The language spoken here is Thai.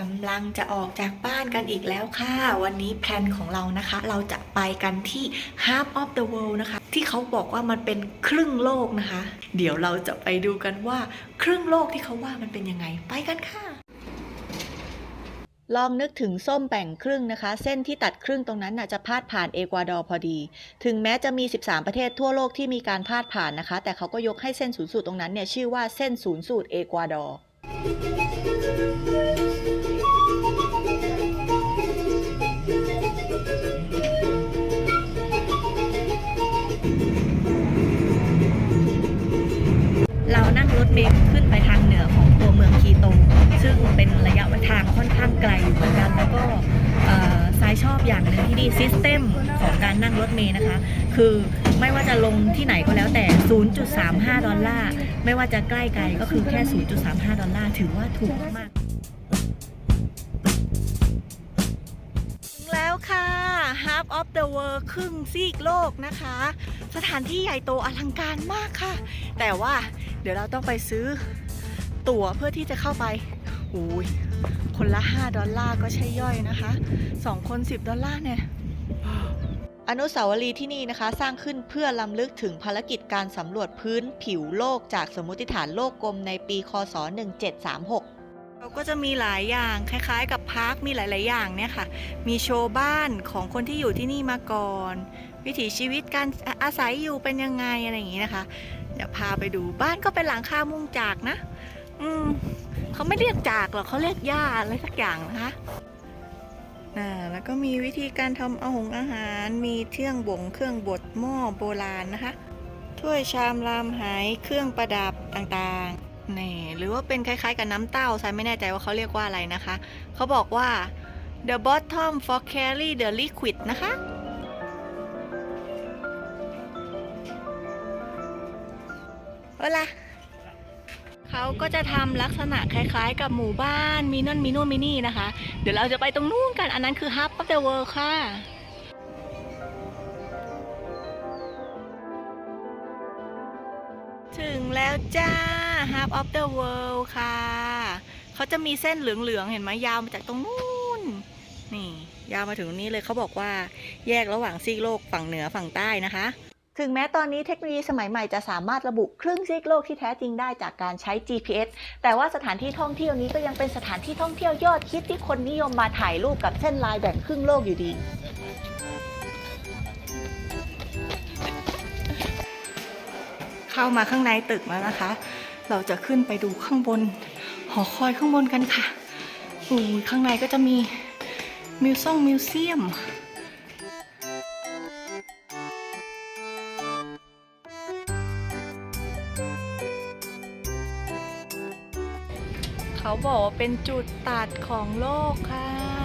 กำลังจะออกจากบ้านกันอีกแล้วค่ะ วันนี้แพลนของเรานะคะ เราจะไปกันที่ Half of the World นะคะ ที่เขาบอกว่ามันเป็นครึ่งโลกนะคะ เดี๋ยวเราจะไปดูกันว่าครึ่งโลกที่เขาว่ามันเป็นยังไง ไปกันค่ะ ลองนึกถึงส้มแบ่งครึ่งนะคะ เส้นที่ตัดครึ่งตรงนั้นน่ะจะพาดผ่านเอกวาดอร์พอดี ถึงแม้จะมี 13 ประเทศทั่วโลกที่มีการพาดผ่านนะคะ แต่เขาก็ยกให้เส้นศูนย์สูตรตรงนั้นเนี่ยชื่อว่าเส้นศูนย์สูตรเอกวาดอร์ อย่างหนึ่งที่ดีซิสเต็มของการนั่งรถเมล์นะคะ คือไม่ว่าจะลงที่ไหนก็แล้วแต่ 0.35 ดอลลาร์ ไม่ว่าจะใกล้ไกลก็คือแค่ 0.35 ดอลลาร์ ถือว่าถูกมากแล้วค่ะ Half of the World ครึ่งซีกโลกนะคะ สถานที่ใหญ่โตอลังการมากค่ะ แต่ว่าเดี๋ยวเราต้องไปซื้อตั๋วเพื่อที่จะเข้าไปอุ้ย คนละ 5 ดอลลาร์ก็ใช่ย่อยนะคะ 2 คน 10 ดอลลาร์เนี่ยอนุสาวรีย์ที่นี่นะคะ สร้างขึ้นเพื่อลำลึกถึงภารกิจการสำรวจพื้นผิวโลกจากสมมติฐานโลกกลมในปีคศ 1736 เราก็จะมีหลายอย่างคล้ายๆ กับพาร์คมีหลาย ๆ อย่างเนี่ยค่ะ มีโชว์บ้านของคนที่อยู่ที่นี่มาก่อน วิถีชีวิตการอาศัยอยู่เป็นยังไงอะไรอย่างนี้นะคะ เดี๋ยวพาไปดูบ้านก็เป็นหลังคามุงจากนะ อืมเขาไม่เรียกจากหรอกเขาเรียกหญ้าอะไรสักอย่างนะคะอ่าแล้วก็มีวิธีการทำอาหงอาหาร มีเครื่องบ่งเครื่องบดหม้อโบราณนะคะ ถ้วยชามรามหายเครื่องประดับต่างๆ นี่ หรือว่าเป็นคล้ายๆกับน้ำเต้าซายไม่แน่ใจว่าเขาเรียกว่าอะไรนะคะ เขาบอกว่า the bottom for carry the liquid นะคะเวลา เขาก็จะทำลักษณะคล้ายๆ กับหมู่บ้านมีนั่นมีนู่นมีนี่นะคะ เดี๋ยวเราจะไปตรงนู้นกันอันนั้นคือ Hub of the World ค่ะถึงแล้วจ้า Hub of the World ค่ะ เขาจะมีเส้นเหลือง ๆ เห็นไหมยาวมาจากตรงนู้น นี่ ยาวมาถึงตรงนี้เลยเขาบอกว่าแยกระหว่างซีกโลกฝั่งเหนือฝั่งใต้นะคะ ถึงแม้ตอนนี้เทคโนโลยีสมัยใหม่จะสามารถระบุครึ่งซีกโลกที่แท้จริงได้จากการใช้ GPS แต่ว่าสถานที่ท่องเที่ยวนี้ก็ยังเป็นสถานที่ท่องเที่ยวยอดฮิตที่คนนิยมมาถ่ายรูปกับเส้นลายแบ่งครึ่งโลกอยู่ดี เข้ามาข้างในตึกแล้วนะคะ เราจะขึ้นไปดูข้างบน หอคอยข้างบนกันค่ะอู้ยข้างในก็จะมีมิวซ่องมิวเซียม เขาบอกว่าเป็นจุดตัดของโลกค่ะ